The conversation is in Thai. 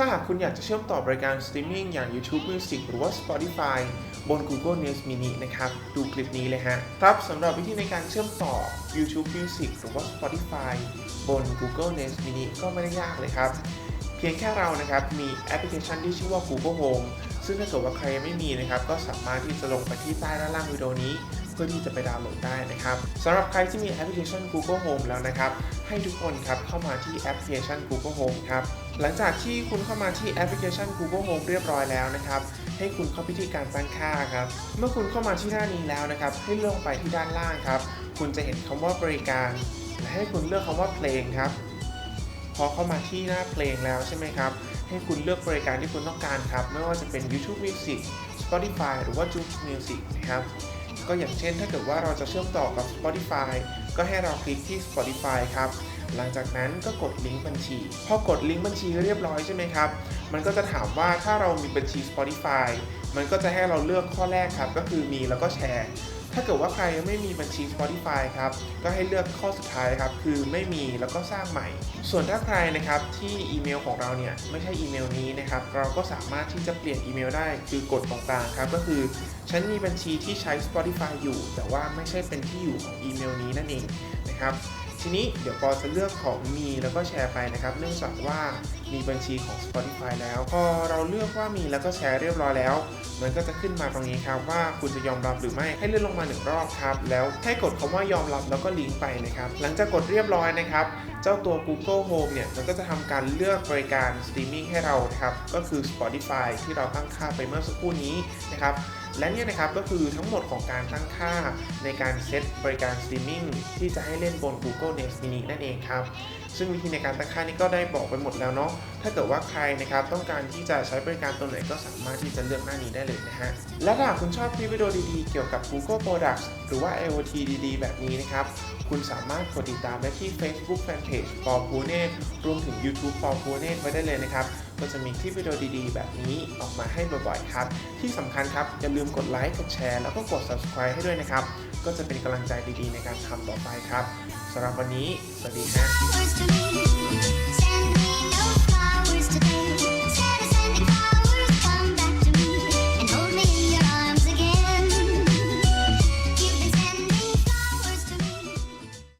ถ้าหากคุณอยากจะเชื่อมต่อบริการสตรีมมิ่งอย่าง YouTube Music หรือว่า Spotify บน Google News Mini นะครับ ดูคลิปนี้เลยฮะ ครับสำหรับวิธีในการเชื่อมต่อ YouTube Music หรือว่า Spotify บน Google News Mini ก็ไม่ได้ยากเลยครับ เพียงแค่เรานะครับ มีแอปพลิเคชันที่ชื่อว่า Google Home ซึ่งถ้าเกิดว่าใครไม่มีนะครับ ก็สามารถที่จะลงไปที่ใต้ด้านล่างวิดีโอนี้เพื่อที่จะไปดาวน์โหลดได้นะครับสำหรับใครที่มีแอปพลิเคชัน Google Home แล้วนะครับ ให้ทุกคนครับเข้ามาที่แอปพลิเคชัน Google Home ครับ หลังจากที่คุณเข้ามาที่แอปพลิเคชัน Google Home เรียบร้อยแล้วนะครับ ให้คุณเข้าไปที่การตั้งค่าครับ เมื่อคุณเข้ามาที่หน้านี้แล้วนะครับ ให้เลื่อนลงไปที่ด้านล่างครับ คุณจะเห็นคำว่าบริการ และให้คุณเลือกคำว่าเพลงครับ พอเข้ามาที่หน้าเพลงแล้วใช่ไหมครับ ให้คุณเลือกบริการที่คุณต้องการครับ ไม่ว่าจะเป็น YouTube Music Spotify หรือว่า Juke Music นะครับ ก็อย่างเช่นถ้าเกิดว่าเราจะเชื่อมต่อกับ Spotify ก็ให้เราคลิกที่ Spotify ครับ หลังจากนั้นก็กดลิงก์บัญชี พอกดลิงก์บัญชีเรียบร้อยใช่ไหมครับ มันก็จะถามว่าถ้าเรามีบัญชี Spotify มันก็จะให้เราเลือกข้อแรกครับ ก็คือมีแล้วก็แชร์ ถ้าเกิดว่าใครยังไม่มีบัญชี Spotify ครับ ก็ให้เลือกข้อสุดท้ายครับ คือไม่มีแล้วก็สร้างใหม่ ส่วนถ้าใครนะครับที่อีเมลของเราเนี่ยไม่ใช่อีเมลนี้นะครับ เราก็สามารถที่จะเปลี่ยนอีเมลได้ คือกดตรงกลางครับ ก็คือฉันมีบัญชีที่ใช้ Spotify อยู่ แต่ว่าไม่ใช่เป็นที่อยู่ของอีเมลนี้นั่นเองนะครับ ทีนี้เดี๋ยวปอจะเลือกของมีแล้วก็แชร์ไปนะครับ เนื่องจากว่ามีบัญชีของ Spotify แล้ว พอเราเลือกว่ามีแล้วก็แชร์เรียบร้อยแล้ว มันก็จะขึ้นมาตรงนี้ครับว่าคุณจะยอมรับหรือไม่ให้เลื่อนลงมาหนึ่งรอบครับ แล้วให้กดคำว่ายอมรับแล้วก็ลิงก์ไปนะครับ หลังจากกดเรียบร้อยนะครับ เจ้าตัว Google Home เนี่ยมันก็จะทำการเลือกบริการสตรีมมิ่งให้เรานะครับก็คือ Spotify ที่เราตั้งค่าไปเมื่อสักครู่นี้นะครับและเนี่ยนะครับก็คือทั้งหมดของการตั้งค่าในการเซตบริการสตรีมมิ่งที่จะให้เล่นบน Google Nest Mini นั่นเองครับ ซึ่งวิธีในการตั้งค่านี้ก็ได้บอกไปหมดแล้วเนาะถ้าเกิดว่าใครนะครับต้องการที่จะใช้บริการตัวไหนก็สามารถที่จะเลือกหน้านี้ได้เลยนะฮะและถ้าหากคุณชอบคลิปวิดีโอดีๆ เกี่ยวกับ Google Products หรือว่า IoT ดีๆ แบบนี้นะครับคุณสามารถกดติดตามได้ที่ Facebook Fanpage ปอพูเนตรวมถึง YouTube ปอพูเนตไว้ได้เลยนะครับ ก็จะมีคลิปวิดีโอดีๆ แบบนี้ออกมาให้บ่อยๆครับ ที่สำคัญครับ อย่าลืมกดไลค์กดแชร์แล้วก็กด subscribe ให้ด้วยนะครับ ก็จะเป็นกำลังใจดีๆ ในการทำต่อไปครับสำหรับวันนี้ สวัสดีครับ